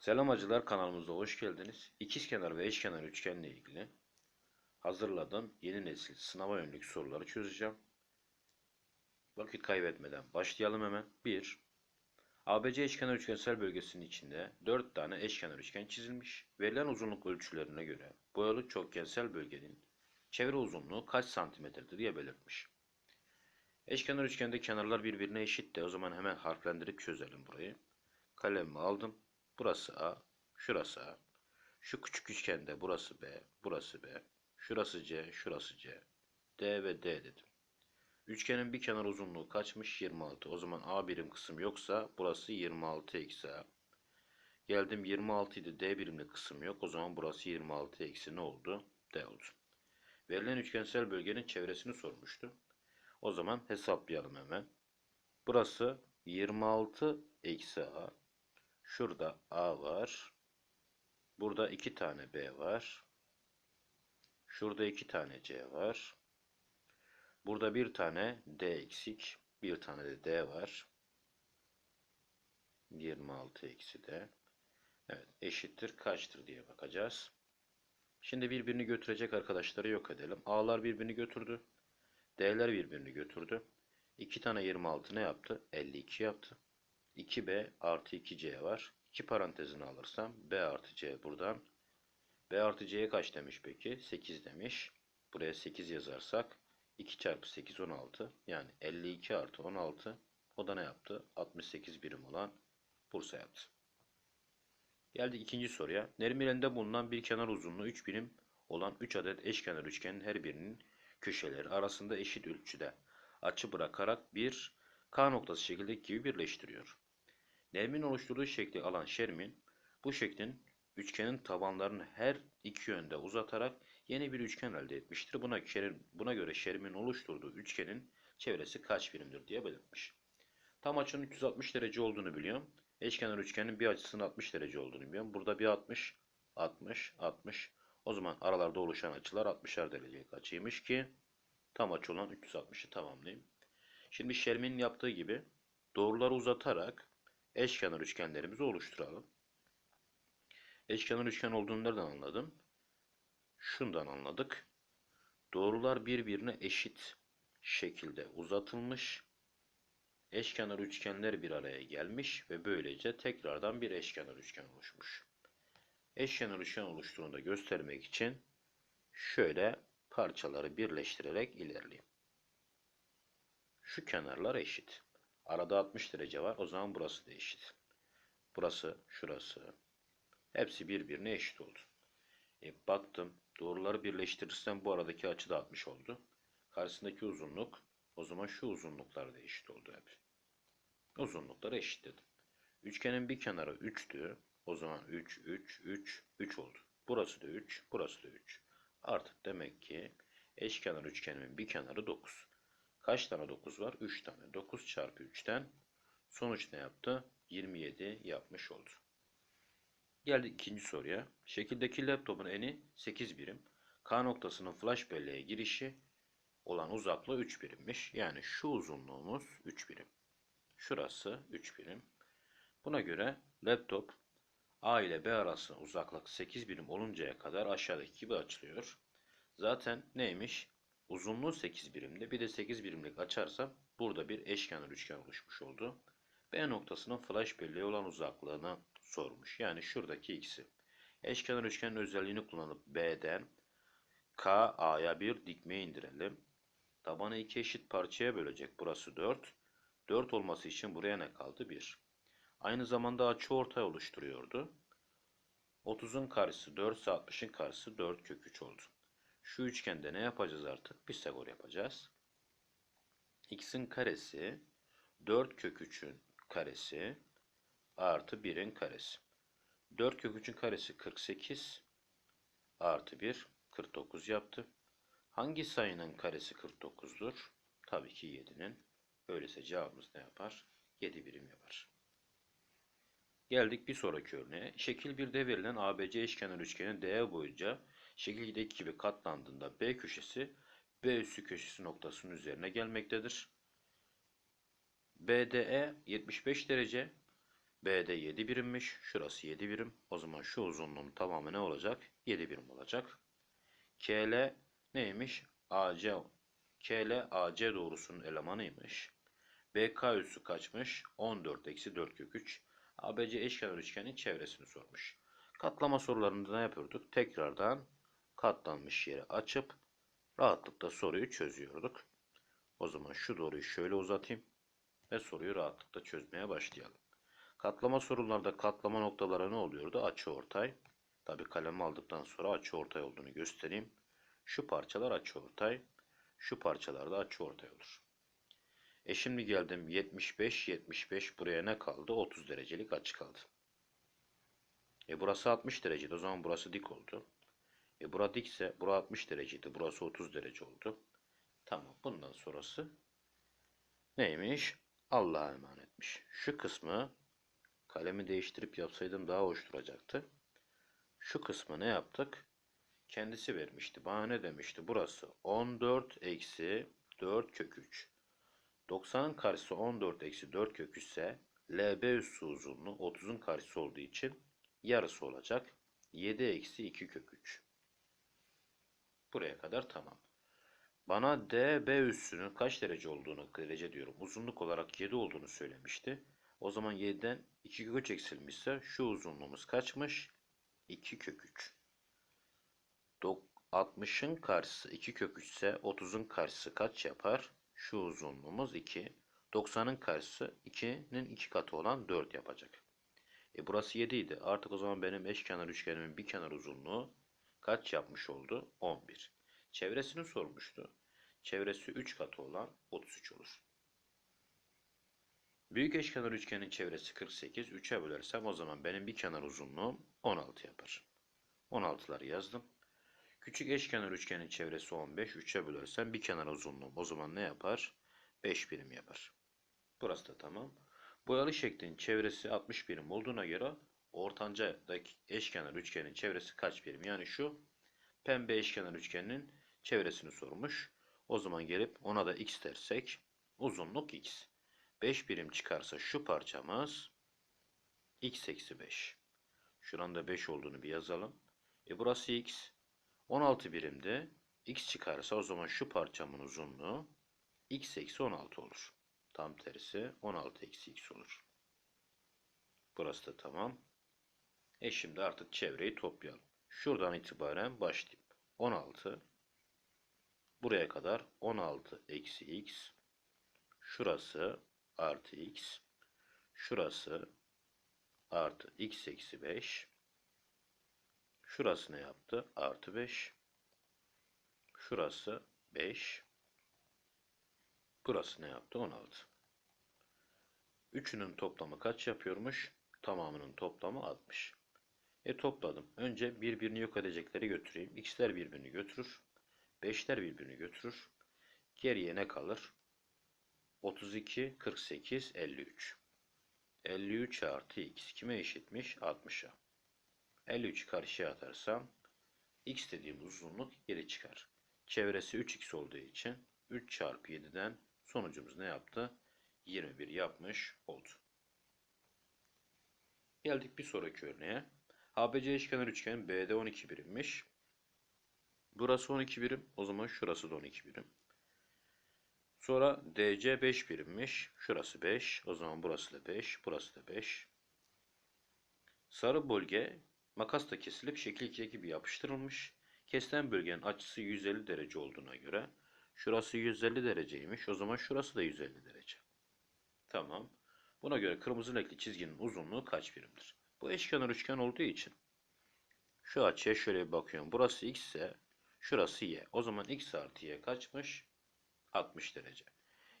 Selam acılar kanalımıza hoş geldiniz. İkizkenar ve eşkenar üçgenle ilgili hazırladığım yeni nesil sınava yönelik soruları çözeceğim. Vakit kaybetmeden başlayalım hemen. 1. ABC eşkenar üçgensel bölgesinin içinde 4 tane eşkenar üçgen çizilmiş. Verilen uzunluk ölçülerine göre boyalı çokgensel bölgenin çevre uzunluğu kaç santimetredir diye belirtmiş. Eşkenar üçgende kenarlar birbirine eşit de o zaman hemen harflendirip çözelim burayı. Kalemimi aldım. Burası A, şurası A. Şu küçük üçgende burası B, burası B. Şurası C, şurası C. D ve D dedim. Üçgenin bir kenar uzunluğu kaçmış? 26. O zaman A birim kısım yoksa burası 26 eksi A. Geldim 26 idi D birimli kısım yok. O zaman burası 26 eksi ne oldu? D oldu. Verilen üçgensel bölgenin çevresini sormuştu. O zaman hesaplayalım hemen. Burası 26 eksi A. Şurada A var. Burada iki tane B var. Şurada iki tane C var. Burada bir tane D eksik. Bir tane de D var. 26 eksi D. Evet eşittir kaçtır diye bakacağız. Şimdi birbirini götürecek arkadaşları yok edelim. A'lar birbirini götürdü. D'ler birbirini götürdü. 2 tane 26 ne yaptı? 52 yaptı. 2b artı 2c var. 2 parantezini alırsam b artı c buradan. b artı c'ye kaç demiş peki? 8 demiş. Buraya 8 yazarsak 2 çarpı 8 16. Yani 52 artı 16. O da ne yaptı? 68 birim olan Bursa yaptı. Geldik ikinci soruya. Nermilen'de bulunan bir kenar uzunluğu 3 birim olan 3 adet eşkenar üçgenin her birinin köşeleri arasında eşit ölçüde açı bırakarak bir K noktası şekildeki gibi birleştiriyor. Nermin oluşturduğu şekli alan Şermin, bu şeklin üçgenin tabanlarını her iki yönde uzatarak yeni bir üçgen elde etmiştir. Buna, buna göre Şermin oluşturduğu üçgenin çevresi kaç birimdir diye belirtmiş. Tam açının 360 derece olduğunu biliyorum. Eşkenar üçgenin bir açısının 60 derece olduğunu biliyorum. Burada bir 60, 60, 60. O zaman aralarda oluşan açılar 60'ar derecelik açıymış ki tam açı olan 360'ı tamamlayayım. Şimdi Şermin'in yaptığı gibi doğruları uzatarak eşkenar üçgenlerimizi oluşturalım. Eşkenar üçgen olduğunu nereden anladım? Şundan anladık. Doğrular birbirine eşit şekilde uzatılmış. Eşkenar üçgenler bir araya gelmiş ve böylece tekrardan bir eşkenar üçgen oluşmuş. Eşkenar üçgen oluştuğunu da göstermek için şöyle parçaları birleştirerek ilerleyeyim. Şu kenarlar eşit. Arada 60 derece var. O zaman burası da eşit. Burası, şurası. Hepsi birbirine eşit oldu. E, baktım. Doğruları birleştirirsem bu aradaki açı da 60 oldu. Karşısındaki uzunluk. O zaman şu uzunluklar da eşit oldu hep. Uzunlukları eşit dedim. Üçgenin bir kenarı 3'tü. O zaman 3, 3, 3, 3 oldu. Burası da 3, burası da 3. Artık demek ki eşkenar üçgenimin bir kenarı 9. Kaç tane 9 var? 3 tane. 9 çarpı 3'ten sonuç ne yaptı? 27 yapmış oldu. Geldik ikinci soruya. Şekildeki laptopun eni 8 birim. K noktasının flash belleğe girişi olan uzaklığı 3 birimmiş. Yani şu uzunluğumuz 3 birim. Şurası 3 birim. Buna göre laptop A ile B arasında uzaklık 8 birim oluncaya kadar aşağıdaki gibi açılıyor. Zaten neymiş? Uzunluğu 8 birimde. Bir de 8 birimlik açarsam burada bir eşkenar üçgen oluşmuş oldu. B noktasının flash belleği olan uzaklığını sormuş. Yani şuradaki ikisi. Eşkenar üçgenin özelliğini kullanıp B'den K A'ya bir dikme indirelim. Tabanı iki eşit parçaya bölecek. Burası 4. 4 olması için buraya ne kaldı? 1. Aynı zamanda açı ortay oluşturuyordu. 30'un karşısı 4 ise 60'ın karşısı 4 kök 3 oldu. Şu üçgende ne yapacağız artık? Pisagor yapacağız. x'in karesi 4 kök 3'ün karesi artı 1'in karesi. 4 kök 3'ün karesi 48 artı 1 49 yaptı. Hangi sayının karesi 49'dur? Tabii ki 7'nin. Öyleyse cevabımız ne yapar? 7 birim yapar. Geldik bir sonraki örneğe. Şekil 1'de verilen ABC eşkenar üçgenin DE boyunca şekildeki gibi katlandığında B köşesi B üssü köşesi noktasının üzerine gelmektedir. BDE 75 derece, BD 7 birimmiş. Şurası 7 birim. O zaman şu uzunluğun tamamı ne olacak? 7 birim olacak. KL neymiş? AC KL AC doğrusunun elemanıymış. BK üssü kaçmış? 14 eksi 4 kök 3. ABC eşkenar üçgenin çevresini sormuş. Katlama sorularında ne yapıyorduk? Tekrardan katlanmış yeri açıp rahatlıkla soruyu çözüyorduk. O zaman şu doğruyu şöyle uzatayım ve soruyu rahatlıkla çözmeye başlayalım. Katlama sorularda katlama noktaları ne oluyordu? Açı ortay. Tabi kalemi aldıktan sonra açı ortay olduğunu göstereyim. Şu parçalar açı ortay. Şu parçalar da açı ortay olur. E şimdi geldim 75 75 buraya ne kaldı? 30 derecelik açı kaldı. E burası 60 dereceydi. O zaman burası dik oldu. E bura dikse bura 60 dereceydi. Burası 30 derece oldu. Tamam. Bundan sonrası neymiş? Allah'a emanetmiş. Şu kısmı kalemi değiştirip yapsaydım daha hoş duracaktı. Şu kısmı ne yaptık? Kendisi vermişti. Bana ne demişti? Burası 14 eksi 4 kök 3. 90'ın karşısı 14 eksi 4 kök 3 ise LB üssü uzunluğu 30'un karşısı olduğu için yarısı olacak. 7 eksi 2 kök 3. Buraya kadar tamam. Bana DB üssünün kaç derece olduğunu derece diyorum. Uzunluk olarak 7 olduğunu söylemişti. O zaman 7'den 2 kök 3 eksilmişse şu uzunluğumuz kaçmış? 2 kök 3. 60'ın karşısı 2 kök 3 ise 30'un karşısı kaç yapar? Şu uzunluğumuz 2. 90'ın karşısı 2'nin 2 katı olan 4 yapacak. E burası 7 idi. Artık o zaman benim eşkenar üçgenimin bir kenar uzunluğu kaç yapmış oldu? 11. Çevresini sormuştu. Çevresi 3 katı olan 33 olur. Büyük eşkenar üçgenin çevresi 48. 3'e bölersem o zaman benim bir kenar uzunluğum 16 yapar. 16'ları yazdım. Küçük eşkenar üçgenin çevresi 15. 3'e bölersem bir kenar uzunluğum o zaman ne yapar? 5 birim yapar. Burası da tamam. Boyalı şeklin çevresi 60 birim olduğuna göre ortancadaki eşkenar üçgenin çevresi kaç birim? Yani şu pembe eşkenar üçgenin çevresini sormuş. O zaman gelip ona da x dersek uzunluk x. 5 birim çıkarsa şu parçamız x eksi 5. Şuranın da 5 olduğunu bir yazalım. E burası x. 16 birimde x çıkarsa o zaman şu parçamın uzunluğu x eksi 16 olur. Tam tersi 16 eksi x olur. Burası da tamam. E şimdi artık çevreyi toplayalım. Şuradan itibaren başlayayım. 16 buraya kadar 16 eksi x şurası artı x şurası artı x eksi 5 şurası ne yaptı? Artı 5 şurası 5 burası ne yaptı? 16 Üçünün toplamı kaç yapıyormuş? Tamamının toplamı 60. E topladım. Önce birbirini yok edecekleri götüreyim. X'ler birbirini götürür. 5'ler birbirini götürür. Geriye ne kalır? 32, 48, 53. 53 artı x kime eşitmiş? 60'a. 53 karşıya atarsam x dediğim uzunluk geri çıkar. Çevresi 3x olduğu için 3 çarpı 7'den sonucumuz ne yaptı? 21 yapmış oldu. Geldik bir sonraki örneğe. ABC eşkenar üçgen BD 12 birimmiş. Burası 12 birim. O zaman şurası da 12 birim. Sonra DC 5 birimmiş. Şurası 5. O zaman burası da 5. Burası da 5. Sarı bölge makasla kesilip şekil 2'ye gibi yapıştırılmış. Kesilen bölgenin açısı 150 derece olduğuna göre şurası 150 dereceymiş. O zaman şurası da 150 derece. Tamam. Buna göre kırmızı renkli çizginin uzunluğu kaç birimdir? Bu eşkenar üçgen olduğu için şu açıya şöyle bir bakıyorum. Burası x ise şurası y. O zaman x artı y kaçmış? 60 derece.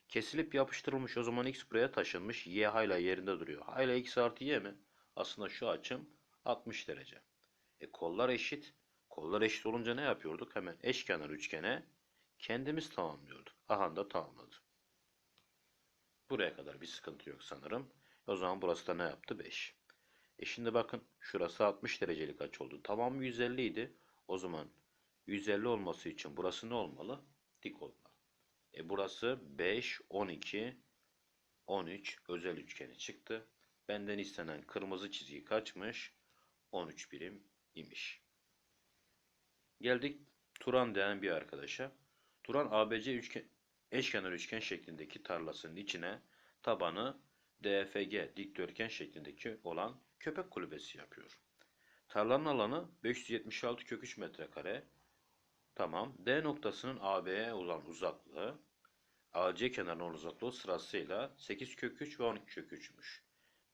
Kesilip yapıştırılmış. O zaman x buraya taşınmış. Y hala yerinde duruyor. Hala x artı y mi? Aslında şu açım 60 derece. E kollar eşit. Kollar eşit olunca ne yapıyorduk? Hemen eşkenar üçgene kendimiz tamamlıyorduk. Aha da tamamladı. Buraya kadar bir sıkıntı yok sanırım. O zaman burası da ne yaptı? 5. E şimdi bakın şurası 60 derecelik açı oldu. Tamam 150 idi. O zaman 150 olması için burası ne olmalı? Dik olmalı. E burası 5, 12, 13 özel üçgeni çıktı. Benden istenen kırmızı çizgi kaçmış? 13 birim imiş. Geldik Turan denen bir arkadaşa. Turan ABC üçgen, eşkenar üçgen şeklindeki tarlasının içine tabanı DFG dikdörtgen şeklindeki olan köpek kulübesi yapıyor. Tarlanın alanı 576 kök 3 metrekare. Tamam. D noktasının AB'ye olan uzaklığı AC kenarının uzaklığı sırasıyla 8 kök 3 ve 12 kök 3'müş.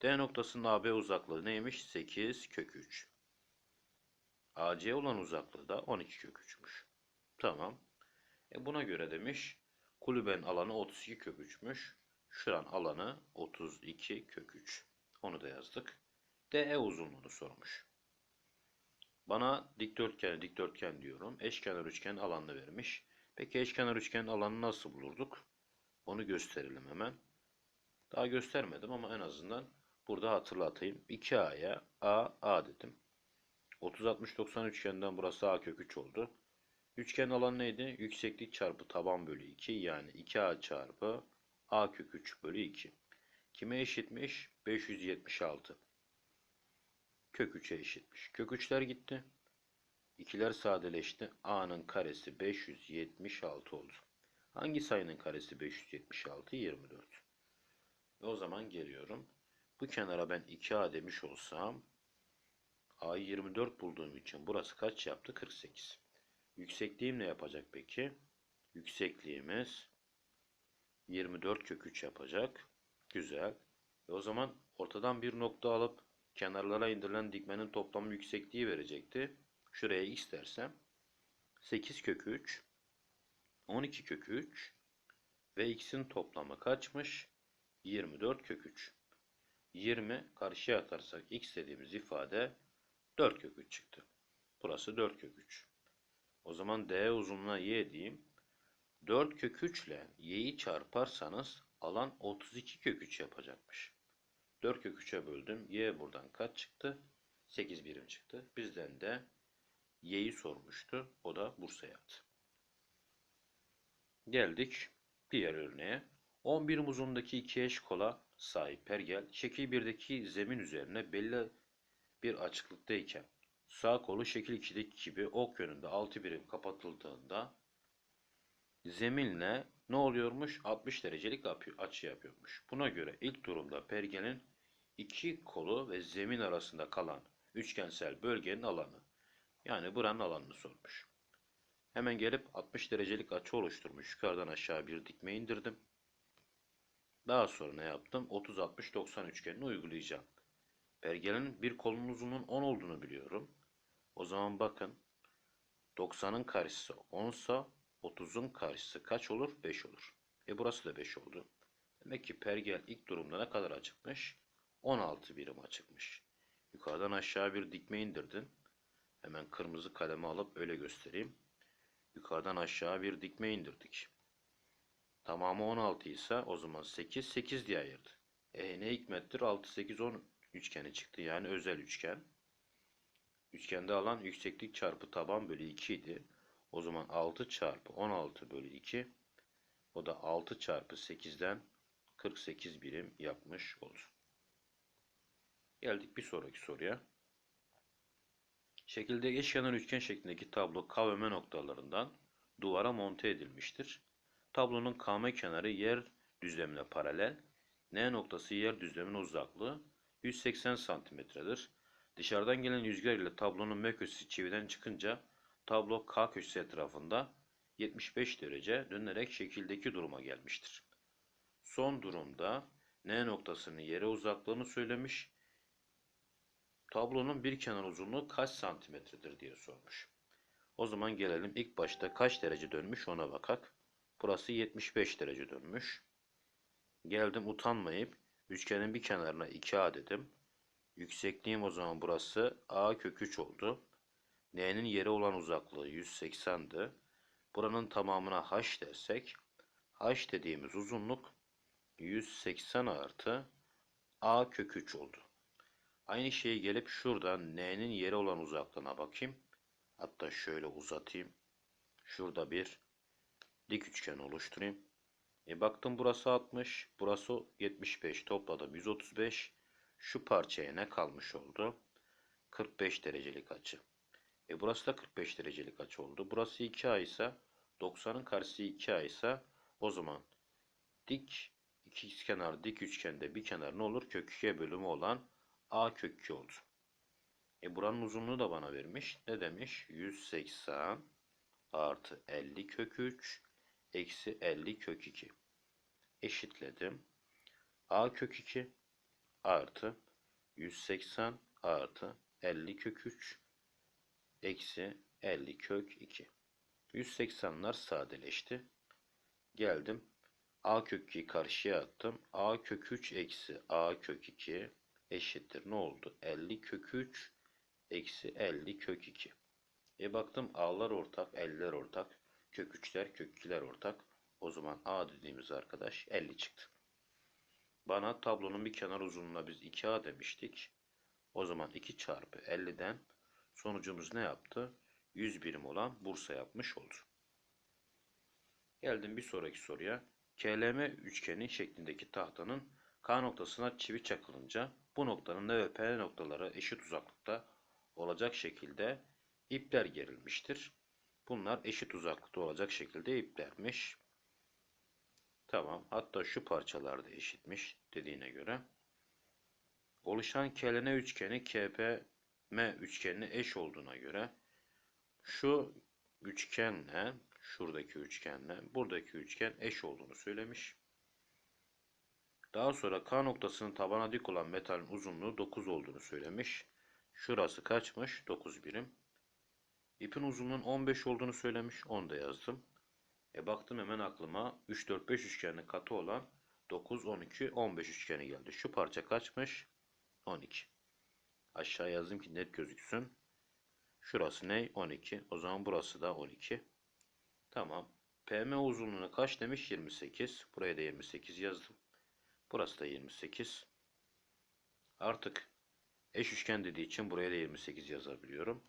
D noktasının AB uzaklığı neymiş? 8 kök 3. AC olan uzaklığı da 12 kök 3'müş. Tamam. E buna göre demiş kulübenin alanı 32 kök 3'müş. Şuran alanı 32 kök 3. Onu da yazdık. DE uzunluğunu sormuş. Bana dikdörtgen, dikdörtgen diyorum. Eşkenar üçgen alanını vermiş. Peki eşkenar üçgen alanını nasıl bulurduk? Onu gösterelim hemen. Daha göstermedim ama en azından burada hatırlatayım. 2A'ya A, A dedim. 30, 60, 90 üçgenden burası A kök 3 oldu. Üçgen alan neydi? Yükseklik çarpı taban bölü 2 yani 2A çarpı A kök 3 bölü 2. Kime eşitmiş? 576. Kök 3'e eşitmiş. Kök 3'ler gitti. İkiler sadeleşti. A'nın karesi 576 oldu. Hangi sayının karesi 576? 24. Ve o zaman geliyorum. Bu kenara ben 2A demiş olsam A'yı 24 bulduğum için burası kaç yaptı? 48. Yüksekliğim ne yapacak peki? Yüksekliğimiz 24 kök 3 yapacak. Güzel. Ve o zaman ortadan bir nokta alıp kenarlara indirilen dikmenin toplam yüksekliği verecekti. Şuraya x dersem 8 kök 3 12 kök 3 ve x'in toplamı kaçmış? 24 kök 3. 20 karşıya atarsak x dediğimiz ifade 4 kök 3 çıktı. Burası 4 kök 3. O zaman d uzunluğuna y diyeyim. 4 kök 3 ile y'yi çarparsanız alan 32 kök 3 yapacakmış. 4 kök 3'e böldüm. Y buradan kaç çıktı? 8 birim çıktı. Bizden de y'yi sormuştu. O da Bursa yaptı. Geldik diğer örneğe. 11 uzundaki iki eş kola sahip pergel şekil 1'deki zemin üzerine belli bir açıklıktayken sağ kolu şekil 2'deki gibi ok yönünde 6 birim kapatıldığında zeminle ne oluyormuş? 60 derecelik açı yapıyormuş. Buna göre ilk durumda pergelin iki kolu ve zemin arasında kalan üçgensel bölgenin alanı. Yani buranın alanını sormuş. Hemen gelip 60 derecelik açı oluşturmuş. Yukarıdan aşağı bir dikme indirdim. Daha sonra ne yaptım? 30-60-90 üçgenini uygulayacağım. Pergelin bir kolunun uzunluğunun 10 olduğunu biliyorum. O zaman bakın 90'ın karşısı 10 sa 30'un karşısı kaç olur? 5 olur. E burası da 5 oldu. Demek ki pergel ilk durumda ne kadar açıkmış? 16 birim açıkmış. Yukarıdan aşağı bir dikme indirdin. Hemen kırmızı kalemi alıp öyle göstereyim. Yukarıdan aşağı bir dikme indirdik. Tamamı 16 ise o zaman 8, 8 diye ayırdı. E ne hikmettir? 6, 8, 10 üçgeni çıktı. Yani özel üçgen. Üçgende alan yükseklik çarpı taban bölü 2 idi. O zaman 6 çarpı 16 bölü 2 o da 6 çarpı 8'den 48 birim yapmış olur. Geldik bir sonraki soruya. Şekilde eşkenar üçgen şeklindeki tablo K ve M noktalarından duvara monte edilmiştir. Tablonun KM kenarı yer düzlemine paralel. N noktası yer düzleminin uzaklığı 180 santimetredir. Dışarıdan gelen rüzgar ile tablonun M köşesi çividen çıkınca tablo K köşesi etrafında 75 derece dönerek şekildeki duruma gelmiştir. Son durumda N noktasının yere uzaklığını söylemiş. Tablonun bir kenar uzunluğu kaç santimetredir diye sormuş. O zaman gelelim ilk başta kaç derece dönmüş ona bakak. Burası 75 derece dönmüş. Geldim utanmayıp üçgenin bir kenarına 2A dedim. Yüksekliğim o zaman burası A kök 3 oldu. N'nin yere olan uzaklığı 180'di. Buranın tamamına H dersek H dediğimiz uzunluk 180 artı A kök 3 oldu. Aynı şeyi gelip şuradan N'nin yere olan uzaklığına bakayım. Hatta şöyle uzatayım. Şurada bir dik üçgen oluşturayım. E baktım burası 60, burası 75. Topladım 135. şu parçaya ne kalmış oldu? 45 derecelik açı. E burası da 45 derecelik açı oldu. Burası 2A ise 90'ın karşısı 2A ise o zaman dik ikizkenar dik üçgende bir kenar ne olur? Kök 2'ye bölümü olan A kök 2 olur. E buranın uzunluğu da bana vermiş. Ne demiş? 180 artı 50 kök 3 eksi 50 kök 2 eşitledim. A kök 2 artı 180 artı 50 kök 3 eksi 50 kök 2. 180'ler sadeleşti. Geldim. A kök 2'yi karşıya attım. A kök 3 eksi A kök 2 eşittir. Ne oldu? 50 kök 3 eksi 50 kök 2. E baktım A'lar ortak, 50'ler ortak. Kök 3'ler, kök 2'ler ortak. O zaman A dediğimiz arkadaş 50 çıktı. Bana tablonun bir kenar uzunluğuna biz 2A demiştik. O zaman 2 çarpı 50'den sonucumuz ne yaptı? 100 birim olan Bursa yapmış oldu. Geldim bir sonraki soruya. KLM üçgeni şeklindeki tahtanın K noktasına çivi çakılınca bu noktanın N ve P noktaları eşit uzaklıkta olacak şekilde ipler gerilmiştir. Bunlar eşit uzaklıkta olacak şekilde iplermiş. Tamam. Hatta şu parçalar da eşitmiş dediğine göre. Oluşan kelene üçgeni KPM üçgenine eş olduğuna göre şu üçgenle şuradaki üçgenle buradaki üçgen eş olduğunu söylemiş. Daha sonra K noktasının tabana dik olan metalin uzunluğu 9 olduğunu söylemiş. Şurası kaçmış? 9 birim. İpin uzunluğunun 15 olduğunu söylemiş. Onu da yazdım. E baktım hemen aklıma 3, 4, 5 üçgenli katı olan 9, 12, 15 üçgeni geldi. Şu parça kaçmış? 12. Aşağı yazdım ki net gözüksün. Şurası ne? 12. O zaman burası da 12. Tamam. PM uzunluğunu kaç demiş? 28. Buraya da 28 yazdım. Burası da 28. Artık eş üçgen dediği için buraya da 28 yazabiliyorum.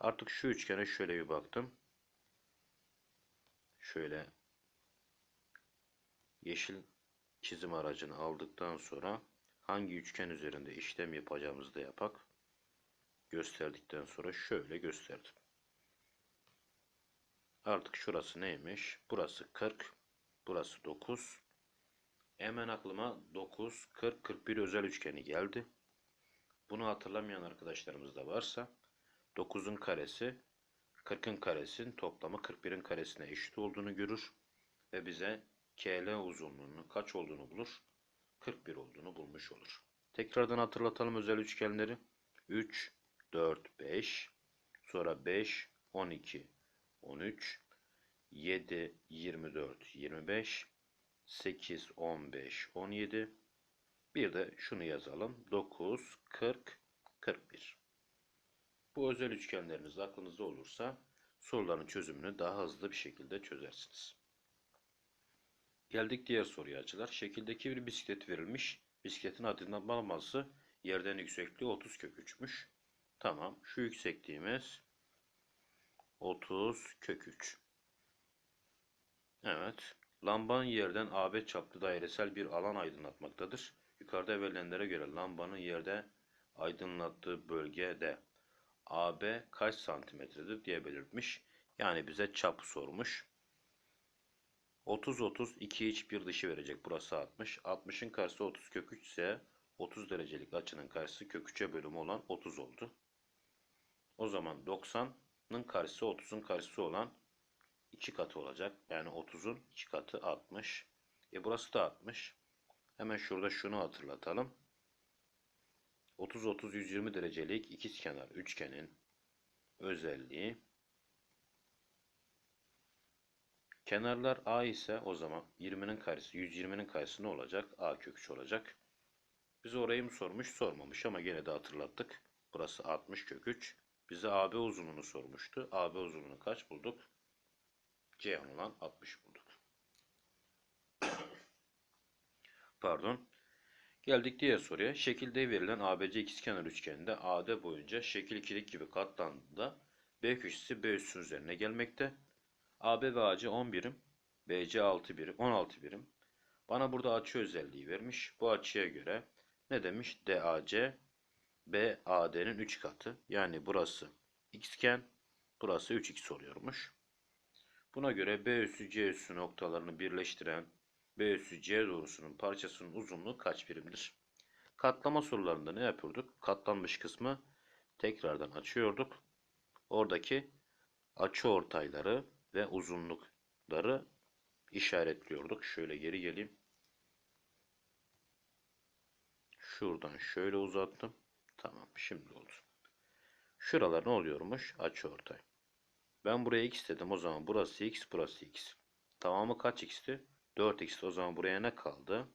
Artık şu üçgene şöyle bir baktım. Şöyle yeşil çizim aracını aldıktan sonra hangi üçgen üzerinde işlem yapacağımızı da yapak. Gösterdikten sonra şöyle gösterdim. Artık şurası neymiş? Burası 40. Burası 9. Hemen aklıma 9, 40, 41 özel üçgeni geldi. Bunu hatırlamayan arkadaşlarımız da varsa 9'un karesi 40'ın karesinin toplamı 41'in karesine eşit olduğunu görür ve bize KL uzunluğunun kaç olduğunu bulur? 41 olduğunu bulmuş olur. Tekrardan hatırlatalım özel üçgenleri. 3, 4, 5, sonra 5, 12, 13, 7, 24, 25, 8, 15, 17. Bir de şunu yazalım. 9, 40, 41. Bu özel üçgenleriniz aklınızda olursa soruların çözümünü daha hızlı bir şekilde çözersiniz. Geldik diğer soruya açılar. Şekildeki bir bisiklet verilmiş. Bisikletin adından bağlaması yerden yüksekliği 30 kök 3'müş. Tamam. Şu yüksekliğimiz 30 kök 3. Evet. Lambanın yerden AB çaplı dairesel bir alan aydınlatmaktadır. Yukarıda verilenlere göre lambanın yerde aydınlattığı bölgede AB kaç santimetredir diye belirtmiş. Yani bize çap sormuş. 30 30 2 iç bir dışı verecek. Burası 60. 60'ın karşısı 30 kök 3 ise 30 derecelik açının karşısı kök 3'e bölümü olan 30 oldu. O zaman 90'ın karşısı 30'un karşısı olan 2 katı olacak. Yani 30'un 2 katı 60. E burası da 60. Hemen şurada şunu hatırlatalım. 30-30-120 derecelik ikizkenar üçgenin özelliği kenarlar A ise o zaman 20'nin karesi 120'nin karesi ne olacak? A kök 3 olacak. Biz orayı mı sormuş? Sormamış ama gene de hatırlattık. Burası 60 kök 3. Bize AB uzunluğunu sormuştu. AB uzunluğunu kaç bulduk? C olan 60 bulduk. Pardon. Geldik diğer soruya. Şekilde verilen ABC ikizkenar üçgeninde AD boyunca şekil ikilik gibi katlandığında B köşesi B üssünün üzerine gelmekte. AB ve AC 10 birim, BC 6 birim, 16 birim. Bana burada açı özelliği vermiş. Bu açıya göre ne demiş? DAC BAD'nin 3 katı. Yani burası x iken burası 3x oluyormuş. Buna göre B üssü C üssü noktalarını birleştiren B üssü C doğrusunun parçasının uzunluğu kaç birimdir? Katlama sorularında ne yapıyorduk? Katlanmış kısmı tekrardan açıyorduk. Oradaki açı ortayları ve uzunlukları işaretliyorduk. Şöyle geri geleyim. Şuradan şöyle uzattım. Tamam şimdi oldu. Şuralar ne oluyormuş? Açı ortay. Ben buraya x dedim. O zaman burası x, burası x. Tamamı kaç x'ti? 4x'ti. O zaman buraya ne kaldı?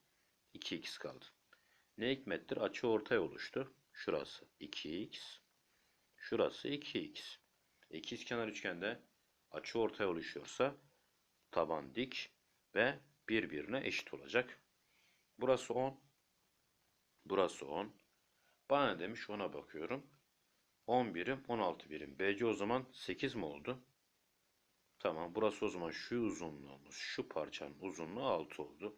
2x kaldı. Ne hikmettir? Açı ortay oluştu. Şurası 2x. Şurası 2x. İkizkenar üçgende açı ortay oluşuyorsa taban dik ve birbirine eşit olacak. Burası 10. Burası 10. Bana demiş ona bakıyorum. 10 birim 16 birim. BC o zaman 8 mi oldu? Tamam burası o zaman şu uzunluğumuz şu parçanın uzunluğu 6 oldu.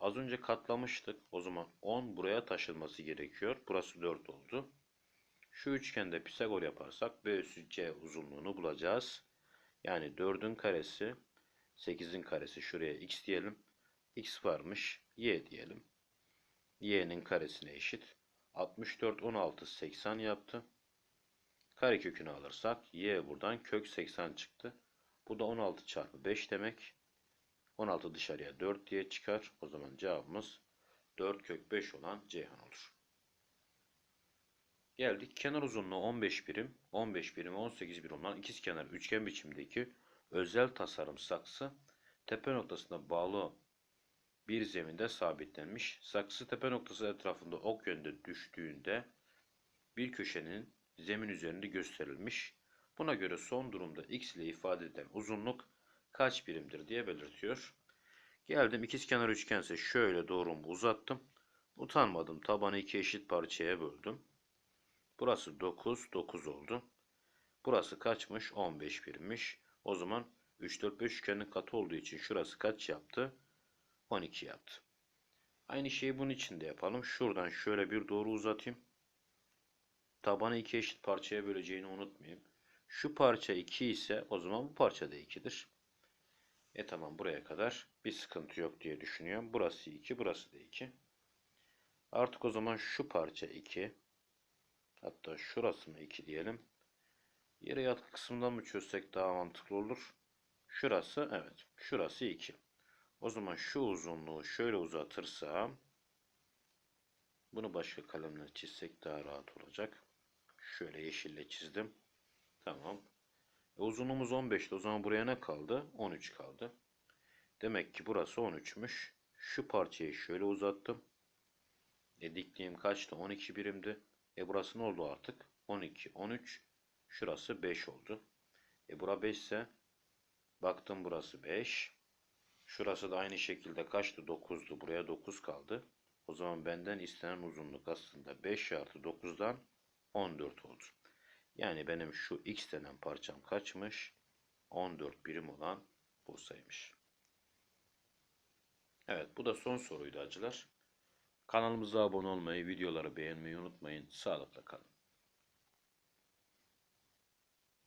Az önce katlamıştık. O zaman 10 buraya taşınması gerekiyor. Burası 4 oldu. Şu üçgende Pisagor yaparsak B üssü C uzunluğunu bulacağız. Yani 4'ün karesi 8'in karesi şuraya x diyelim. x varmış y diyelim. y'nin karesine eşit. 64 16 80 yaptı. Karekökünü alırsak y buradan kök 80 çıktı. Bu da 16 çarpı 5 demek. 16 dışarıya 4 diye çıkar. O zaman cevabımız 4 kök 5 olan Ceyhan olur. Geldik kenar uzunluğu 15 birim, 15 birim ve 18 birim olan ikizkenar üçgen biçimdeki özel tasarım saksı tepe noktasına bağlı bir zeminde sabitlenmiş. Saksı tepe noktası etrafında ok yönde düştüğünde bir köşenin zemin üzerinde gösterilmiş. Buna göre son durumda x ile ifade edilen uzunluk kaç birimdir diye belirtiyor. Geldim ikizkenar üçgense şöyle doğrumu uzattım. Utanmadım tabanı iki eşit parçaya böldüm. Burası 9, 9 oldu. Burası kaçmış? 15 birimmiş. O zaman 3, 4, 5 üçgenin katı olduğu için şurası kaç yaptı? 12 yaptı. Aynı şeyi bunun için de yapalım. Şuradan şöyle bir doğru uzatayım. Tabanı iki eşit parçaya böleceğini unutmayayım. Şu parça 2 ise o zaman bu parça da 2'dir. E tamam buraya kadar bir sıkıntı yok diye düşünüyorum. Burası 2, burası da 2. Artık o zaman şu parça 2. Hatta şurası mı 2 diyelim. Yere yatkı kısmından mı çözsek daha mantıklı olur. Şurası evet. Şurası 2. O zaman şu uzunluğu şöyle uzatırsam bunu başka kalemle çizsek daha rahat olacak. Şöyle yeşille çizdim. Tamam. E, uzunluğumuz 15'ti. O zaman buraya ne kaldı? 13 kaldı. Demek ki burası 13'müş. Şu parçayı şöyle uzattım. E, dikliğim kaçtı? 12 birimdi. E burası ne oldu artık? 12, 13. Şurası 5 oldu. E bura 5 ise baktım burası 5. Şurası da aynı şekilde kaçtı? 9'du. Buraya 9 kaldı. O zaman benden istenen uzunluk aslında 5 artı 9'dan 14 oldu. Yani benim şu x denen parçam kaçmış? 14 birim olan Bursa'ymış. Evet bu da son soruydu acılar. Kanalımıza abone olmayı, videoları beğenmeyi unutmayın. Sağlıkla kalın.